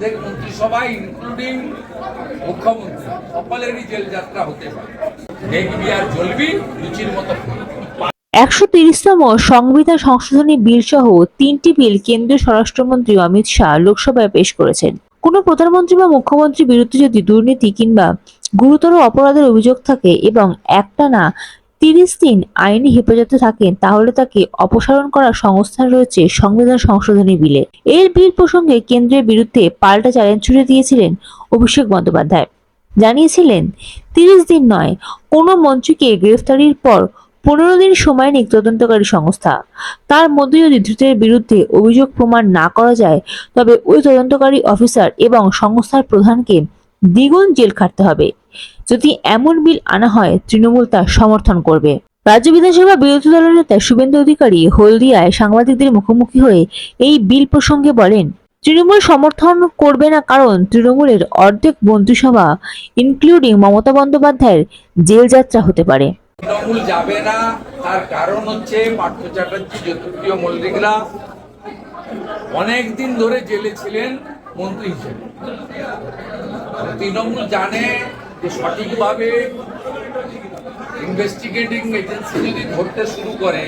অর্ধেক মন্ত্রিসভা ইনক্লুডিং মুখ্যমন্ত্রী সকলেরই জেল যাত্রা হতে পারে। দেখবি আর জ্বলবি, রুচির মতো একশো তিরিশতম সংবিধান সংশোধনী বিল সহ তিনটি বিল কেন্দ্রীয় স্বরাষ্ট্রমন্ত্রী অমিত শাহ লোকসভায় পেশ করেছেন। কোনো প্রধানমন্ত্রী বা মুখ্যমন্ত্রীর বিরুদ্ধে যদি দুর্নীতি কিংবা গুরুতর অপরাধের অভিযোগ থাকে এবং একটানা তিরিশ দিন আইনি হেফাজতে থাকেন, তাহলে তাকে অপসারণ করার সংস্থান রয়েছে সংবিধান সংশোধনী বিলে। এর বিল প্রসঙ্গে কেন্দ্রের বিরুদ্ধে পাল্টা চ্যালেঞ্জ ছুড়ে দিয়েছিলেন অভিষেক বন্দ্যোপাধ্যায়। জানিয়েছিলেন, তিরিশ দিন নয়, কোনো মন্ত্রীকে গ্রেফতারির পর পনেরো দিন সময় নিক তদন্তকারী সংস্থা। তার মধ্যে যদি ধৃতের বিরুদ্ধে অভিযোগ প্রমাণ না করা যায়, তবে ওই তদন্তকারী অফিসার এবং সংস্থার প্রধানকে দ্বিগুণ জেল খাটতে হবে। যদি এমন বিল আনা হয়, তৃণমূল তা সমর্থন করবে। রাজ্য বিধানসভা বিরোধী দলের নেতা শুভেন্দু অধিকারী হলদিয়ায় সাংবাদিকদের মুখোমুখি হয়ে এই বিল প্রসঙ্গে বলেন, তৃণমূল সমর্থন করবে না কারণ তৃণমূলের অর্ধেক মন্ত্রিসভা ইনক্লুডিং মমতা বন্দ্যোপাধ্যায়ের, জেল যাত্রা হতে পারে। তৃণমূল যাবে না, তার কারণ হচ্ছে পার্থ চ্যাটার্জি জ্যোতিপ্রিয় মল্লিকরা অনেক দিন ধরে জেলে ছিলেন মন্ত্রী হিসেবে। তৃণমূল জানে যে সঠিকভাবে ইনভেস্টিগেটিং এজেন্সি যদি ধরতে শুরু করে,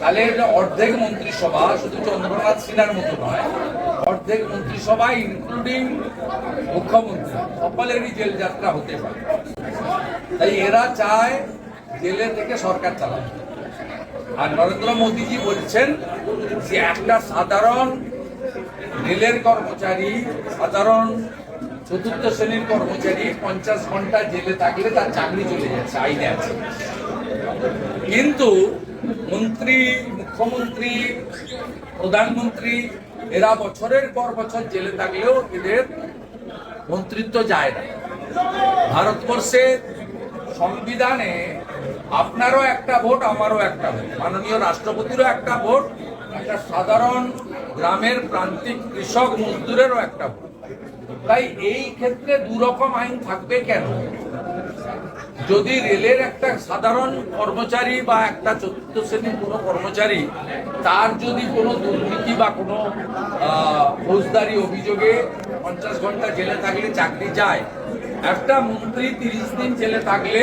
তাহলে অর্ধেক মন্ত্রিসভা, শুধু চন্দ্রনাথ সিনহার মতো নয়, অর্ধেক মন্ত্রিসভা ইনক্লুডিং মুখ্যমন্ত্রী, সকলেরই জেল যাত্রা হতে পারে। তাই এরা চায় জেলে থেকে সরকার চালাবে আর নরেন্দ্র মোদীজি বলছেন যে একটা সাধারণ রেলের কর্মচারী, সাধারণ চতুর্থ শ্রেণির কর্মচারী পঞ্চাশ ঘণ্টা জেলে থাকলে তার চাকরি চলে যাচ্ছে, আইনে আছে। কিন্তু মন্ত্রী, মুখ্যমন্ত্রী, প্রধানমন্ত্রী, এরা বছরের পর বছর জেলে থাকলেও এদের মন্ত্রিত্ব যায় না। ভারতবর্ষের সংবিধানে আপনারও একটা ভোট, আমারও একটা ভোট, মাননীয় রাষ্ট্রপতিরও একটা ভোট, একটা সাধারণ গ্রামের প্রান্তিক কৃষক মজদুরেরও একটা ভোট। তাই এই ক্ষেত্রে দুরকম আইন থাকবে কেন? যদি রেলের একটা সাধারণ কর্মচারী বা একটা চতুর্থ শ্রেণির কোনো কর্মচারী, তার যদি কোনো দুর্নীতি বা কোনো ফৌজদারি অভিযোগে পঞ্চাশ ঘণ্টা জেলে থাকলে চাকরি যায় একটা মন্ত্রী তিরিশ দিন জেলে থাকলে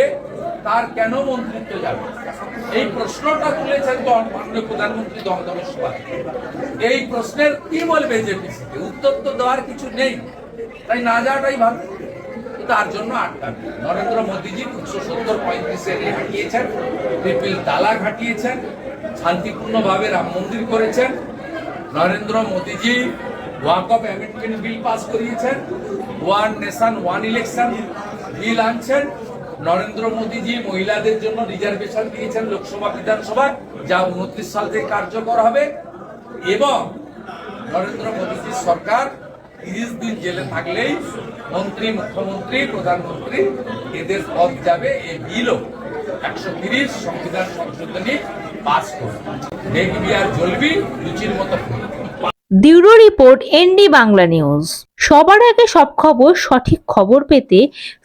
তার কেন মন্ত্রিত্ব যাবে? এই প্রশ্নটা তুলেছেন তো মাননীয় প্রধানমন্ত্রী দমদম সভায়। এই প্রশ্নের কি বলবে জেপিসিকে উত্তর তো দেওয়ার কিছু নেই। তাই না যাওয়াটাই ভালো। তার জন্য আটকাবে নরেন্দ্র মোদীজি তিনশো সত্তর পঁয়ত্রিশে হাঁটিয়েছেন ট্রিপল তালাক হাঁটিয়েছেন শান্তিপূর্ণভাবে রাম মন্দির করেছেন, Narendra Modiji walk of amendment bill pass করিয়েছেন one nation one election bill আনছেন, নরেন্দ্র মোদীজি মহিলাদের জন্য রিজার্ভেশন দিয়েছেন লোকসভা বিধানসভায় যা উনত্রিশ সাল থেকে কার্যকর হবে এবং নরেন্দ্র মোদীজির সরকার তিরিশ দিন জেলে থাকলেই মন্ত্রী, মুখ্যমন্ত্রী, প্রধানমন্ত্রী এদের পদ যাবে এই বিলও। একশো তিরিশ সংবিধান সংশোধনী পাস করবে। দেখবি আর জ্বলবি লুচির মতো। Bureau report ND Bangla news. সবার আগে সব খবর, সঠিক খবর পেতে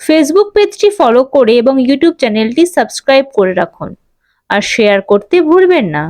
ফেসবুক পেজটি ফলো করে এবং ইউটিউব চ্যানেলটি সাবস্ক্রাইব করে রাখুন। আর শেয়ার করতে ভুলবেন না।